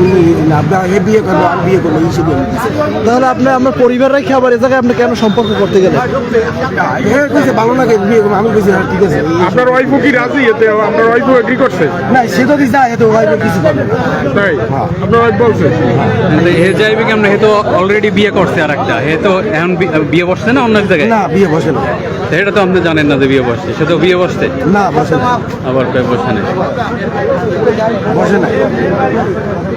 উনি এ বিয়ে করব বিয়ে করব এই তাহলে আপনি আপনার পরিবার রেখে আবার এ জায়গায় আপনি কেন সম্পর্ক করতে গেলেন? হ্যাঁ কইছে ভালো লাগে বিয়ে করব। আমি কইছি হ্যাঁ ঠিক আছে। আপনার ওয়াইফও কি রাজি এতে? আপনার ওয়াইফও এগ্রি করছে? না সে যদি যায় এত হয়তো কিছু করবে না। তাই? আপনার ওয়াইফ বলছে? মানে হে যাইবে কেমন হে তো অলরেডি বিয়ে করছে আর একটা হে তো এখন বিয়ে বসছে না অন্য এক জায়গায়? না বিয়ে বসে না। এটা তো আপনি জানেন না যে বিয়ে বসছে। সে তো বিয়ে বসছে? না বসে না। আবার বসে না বসে না।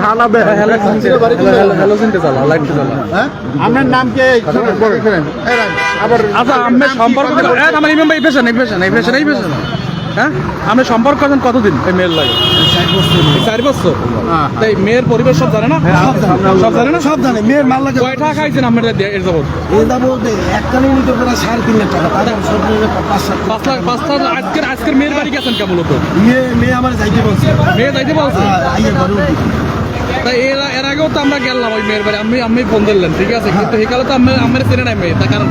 থানা দেয় আপনার নাম কে? আবার আচ্ছা আমি সম্পর্ক এই পেশা এই পেশা এই পেশা নেই পেশা হ্যাঁ? সম্পর্ক করেন কতদিন এই মেয়ের লাগে? চার বছর। তাই মেয়ের পরিবার সব জানে না? সব জানে। না? সব জানে। মেয়ের মাল লাগে। কয় টাকা খাইছেন আপনার এর যাবত নিতে সাড়ে তিন লাখ টাকা। সব পাঁচ লাখ পাঁচ লাখ আজকের আজকের মেয়ের বাড়ি গেছেন কেমন মেয়ে মেয়ে আমার যাইতে বলছে। মেয়ে যাইতে বলছে? ঘরে। তাই এর এর আগেও তো আমরা গেলাম ওই মেয়ের বাড়ি। আমি আমি ফোন দিলেন ঠিক আছে? কিন্তু সেকালে তো আমি আমার চেনে নাই মেয়ে। তার কারণ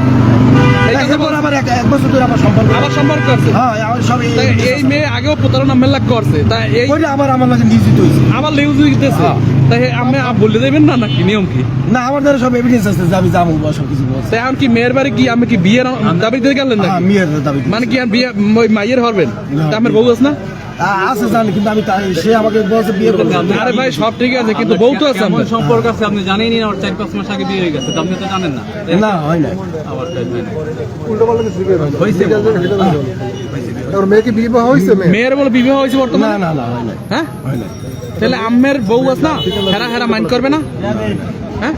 আবার এক বছর ধরে আমার সম্পর্ক আমার সম্পর্ক হ্যাঁ আমার সব এই- মেয়ে আগেও প্রতারণা মেলা করছে। তাই এই আবার আমার লাগে নিয়োজিত হয়েছে। আমার লিউজ দিতেছে তাই আমি বলে দেবেন না নাকি নিয়ম কি? না আমার দ্বারা সব এভিডেন্স আছে যে আমি যাব বা সব কিছু বলছে এখন কি মেয়ের বাড়ি কি আমি কি বিয়ের দাবি দিতে গেলেন হ্যাঁ নাকি মেয়ের দাবি মানে কি আর বিয়ে ওই মাইয়ের হরবেন? আমার বউ আছে না? আছে জানি কিন্তু আমি সে আমাকে বলছে বিয়ে করবে আরে ভাই সব ঠিক আছে কিন্তু বউ তো আছে সম্পর্ক আছে আপনি জানেনই না চার পাঁচ মাস আগে বিয়ে হয়ে গেছে আপনি তো জানেন না। না হয় না আবার কয়ে হয় না। ওর মেয়েকে বিবাহ হয়েছে মেয়ের বলে বিবাহ হয়েছে না বর্তমানে? না না হয় না হ্যাঁ? হয় না তাহলে আম্মের বউ আছে না? হেরা হেরা মাইন্ড করবে না? হ্যাঁ?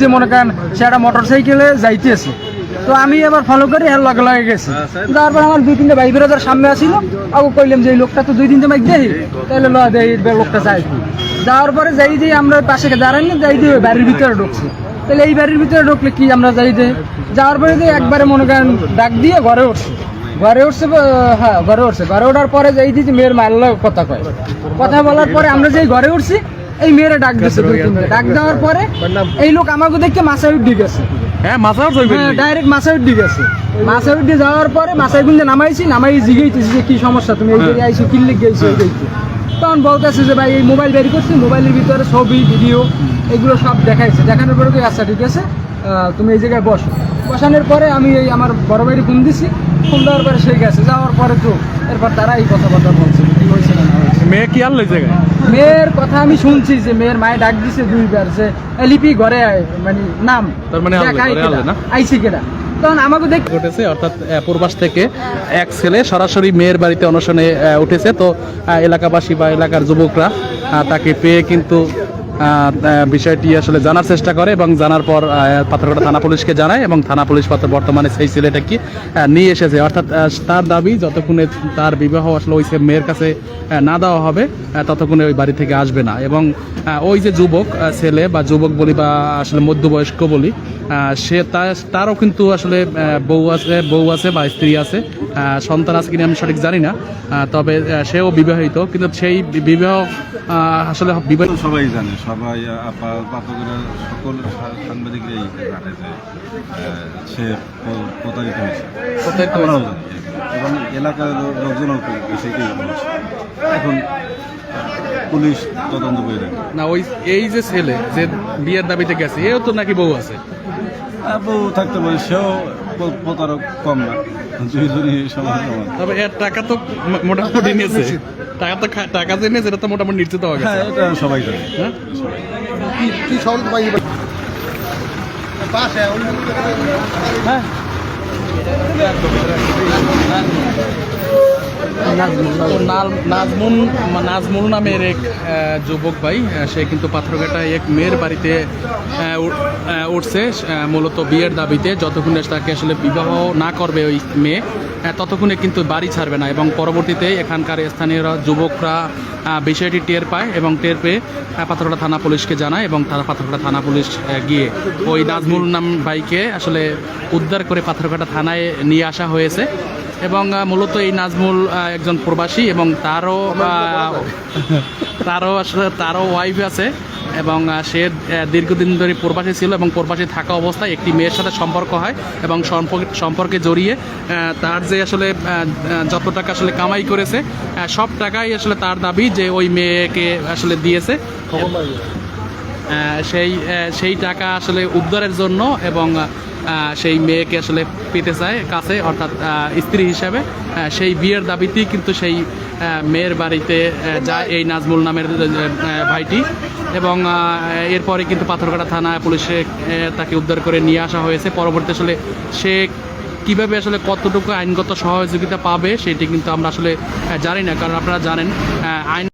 যে মনে করেন সে একটা মোটর সাইকেলে যাইতেছে। তো আমি এবার ফলো করে এর লগে লগে গেছি। তারপর আমার দুই তিনটা ভাই বেরোদের সামনে আসিল। আগে কইলাম যে এই লোকটা তো দুই তিনটা মাইক দেই তাহলে ল দেই লোকটা চাই যাওয়ার পরে যাই যে আমরা পাশে দাঁড়াই না যাই দিয়ে বাড়ির ভিতরে ঢুকছি। তাহলে এই বাড়ির ভিতরে ঢুকলে কি আমরা যাই যে? যাওয়ার পরে যে একবারে মনে করেন ডাক দিয়ে ঘরে উঠছে। ঘরে উঠছে হ্যাঁ ঘরে উঠছে। ঘরে ওঠার পরে যাই দিয়ে যে মেয়ের মায়ের কথা কয়। কথা বলার পরে আমরা যেই ঘরে উঠছি এই মেয়েরা ডাক দিচ্ছে ডাক দেওয়ার পরে এই লোক আমাকে দেখে মাথায় উঠে গেছে। হ্যাঁ চলবে হ্যাঁ ডাইরেক্ট মাথায় উঠে গেছে। মাথায় উঠে যাওয়ার পরে মাথায় গুঞ্জে নামাইছি নামাই জিগেইতেছি যে কি সমস্যা তুমি এই আইসো কি লিখ গেছো এই তখন বলতেছে যে ভাই এই মোবাইল বের করছি মোবাইলের ভিতরে ছবি ভিডিও এগুলো সব দেখাইছে। দেখানোর পরে আচ্ছা ঠিক আছে তুমি এই জায়গায় বসো। বসানোর পরে আমি এই আমার বড় ভাইয়ের ফোন দিছি। ফোন দেওয়ার পরে সে গেছে। যাওয়ার পরে তো এরপর তারা এই কথাবার্তা বলছে হয়েছে না মেয়ে কি আর লই জায়গায়? মেয়ের কথা আমি শুনছি যে মেয়ের মায়ে ডাক দিছে দুইবার যে "এ, লিপি ঘরে মানে নাম। তার মানে? আইসি কেডা? তখন আমাকে দেখ ঘটেছে, অর্থাৎ পূর্বাস থেকে এক ছেলে সরাসরি মেয়ের বাড়িতে অনশনে উঠেছে। তো এলাকাবাসী বা এলাকার যুবকরা তাকে পেয়ে কিন্তু বিষয়টি আসলে জানার চেষ্টা করে এবং জানার পর পাথরঘাটা থানা পুলিশকে জানায় এবং থানা পুলিশ পাথর বর্তমানে সেই ছেলেটাকে নিয়ে এসেছে। অর্থাৎ তার দাবি, যতক্ষণে তার বিবাহ আসলে ওই মেয়ের কাছে না দেওয়া হবে ততক্ষণে ওই বাড়ি থেকে আসবে না। এবং ওই যে যুবক ছেলে বা যুবক বলি বা আসলে মধ্যবয়স্ক বলি সে তার- তারও কিন্তু আসলে বউ আছে বউ আছে বা স্ত্রী আছে সন্তান আছে কিনা আমি সঠিক জানি না তবে সেও বিবাহিত। কিন্তু সেই বিবাহ আসলে বিবাহ সবাই জানে সবাই আপা পাঠকেরা সকল সাংবাদিকরাই জানে যে সে প্রতারিত হয়েছে। আমরাও জানি এবং এলাকার লো- লোকজনও বিষয়টি বলছে এখন পুলিশ তদন্ত করে দেখে। না ওই এই যে ছেলে যে বিয়ের দাবিতে গেছে এও তো নাকি বউ আছে? বউ থাকতে পারে সেও প্রতারক কম না। দুইজনই সমান তবে এর টাকা তো মোটামুটি নিয়েছে। টাকা তো টাকা জেনে যেটা তো মোটামুটি নিশ্চিত হওয়া হ্যাঁ গেছে এটা সবাই জানে। হ্যাঁ? কি পাশে তো নাল- নাজমুল নামের এক যুবক ভাই সে কিন্তু পাথরঘাটায় এক মেয়ের বাড়িতে উঠছে মূলত বিয়ের দাবিতে। যতক্ষণে তাকে আসলে বিবাহ না করবে ওই মেয়ে ততক্ষণে কিন্তু বাড়ি ছাড়বে না এবং পরবর্তীতে এখানকার স্থানীয় যুবকরা বিষয়টি টের পায় এবং টের পেয়ে পাথরঘাটা থানা পুলিশকে জানায় এবং তারা পাথরঘাটা থানা পুলিশ গিয়ে ওই নাজমুল নাম ভাইকে আসলে উদ্ধার করে পাথরঘাটা থানায় নিয়ে আসা হয়েছে। এবং মূলত এই নাজমুল একজন প্রবাসী এবং তারও তারও আসলে তারও ওয়াইফ আছে এবং সে দীর্ঘদিন ধরে প্রবাসী ছিল এবং প্রবাসী থাকা অবস্থায় একটি মেয়ের সাথে সম্পর্ক হয় এবং সম্পর্ক- সম্পর্কে জড়িয়ে তার যে আসলে যত টাকা আসলে কামাই করেছে সব টাকাই আসলে তার দাবি যে ওই মেয়েকে আসলে দিয়েছে। সেই সেই টাকা আসলে উদ্ধারের জন্য এবং সেই মেয়েকে আসলে পেতে চায় কাছে, অর্থাৎ স্ত্রী হিসাবে। সেই বিয়ের দাবিতেই কিন্তু সেই মেয়ের বাড়িতে যায় এই নাজমুল নামের ভাইটি। এবং এরপরে কিন্তু পাথরঘাটা থানা পুলিশে তাকে উদ্ধার করে নিয়ে আসা হয়েছে। পরবর্তী আসলে সে কীভাবে আসলে কতটুকু আইনগত সহযোগিতা পাবে, সেটি কিন্তু আমরা আসলে জানি না। কারণ আপনারা জানেন আইন